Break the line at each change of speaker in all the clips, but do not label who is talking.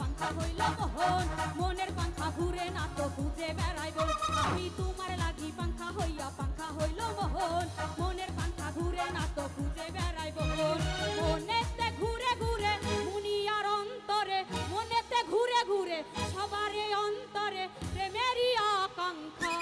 মোহন, মনের পাংখা ঘুরে না তো খুঁজে বেড়াইব। আমি তোমার লাগি পাংখা হইয়া পাংখা হইল মোহন, মনের পাংখা ঘুরে না তো খুঁজে বেড়াইব। মনেতে ঘুরে ঘুরে মুনিয়ার অন্তরে, মনেতে ঘুরে ঘুরে সবারে অন্তরে প্রেমেরই আকাঙ্ক্ষা।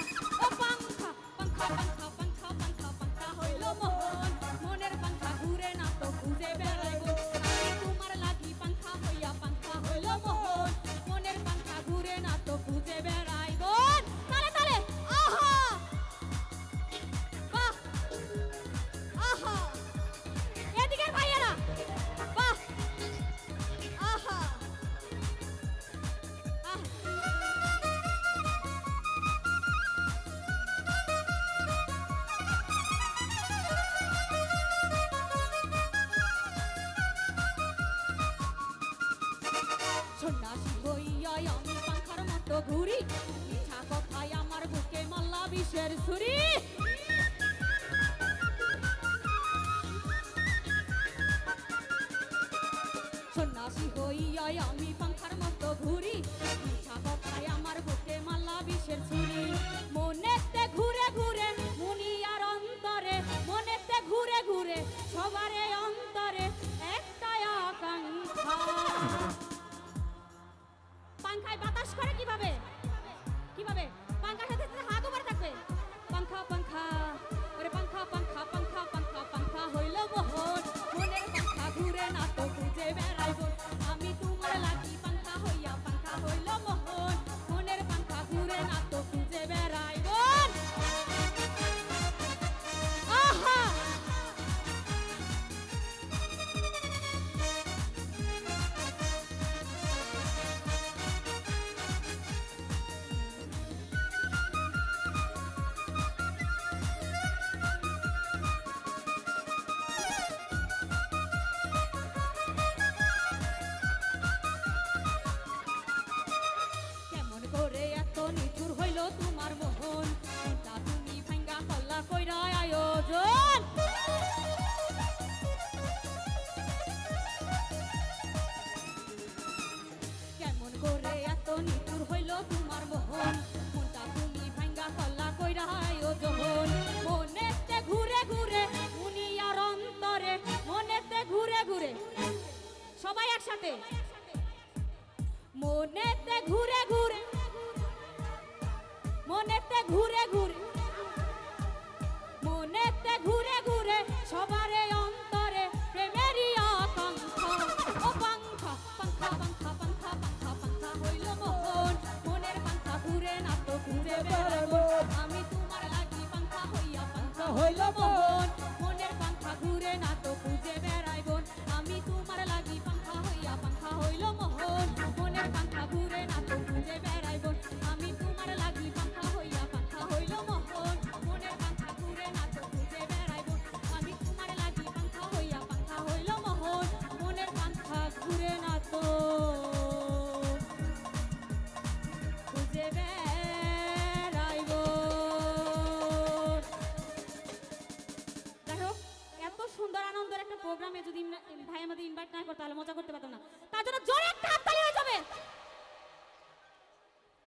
সন্ন্যাসী হইয়াই আমি পাখার মতো ঘুরি মিঠা কথায় আমার বুকে মাল্লা বিষের ছুরি সন্ন্যাসী হইয়াই আমি পাখার মতো ঘুরি মিঠা কথায় আমার বুকে মাল্লা বিষের ছুরি। মনেতে ঘুরে ঘুরে, মনেতে ঘুরে ঘুরে, মনেতে ঘুরে ঘুরে সবারে অন্তরে প্রেমেরই আকাঙ্ক্ষা ও পাংখা পাংখা পাংখা পাংখা পাংখা পাংখা হইল মোহন। মনের পাংখা ঘুরে না তো ঘুরে বেড়াবো। আমি তোমার লাগি পাংখা হইয়া পাংখা হইল মোহন। সুন্দর আনন্দের একটা প্রোগ্রামে যদি ভাই আমাদের ইনভাইট না করতো তাহলে মজা করতে পারতাম না। তার জন্য জোরে একটা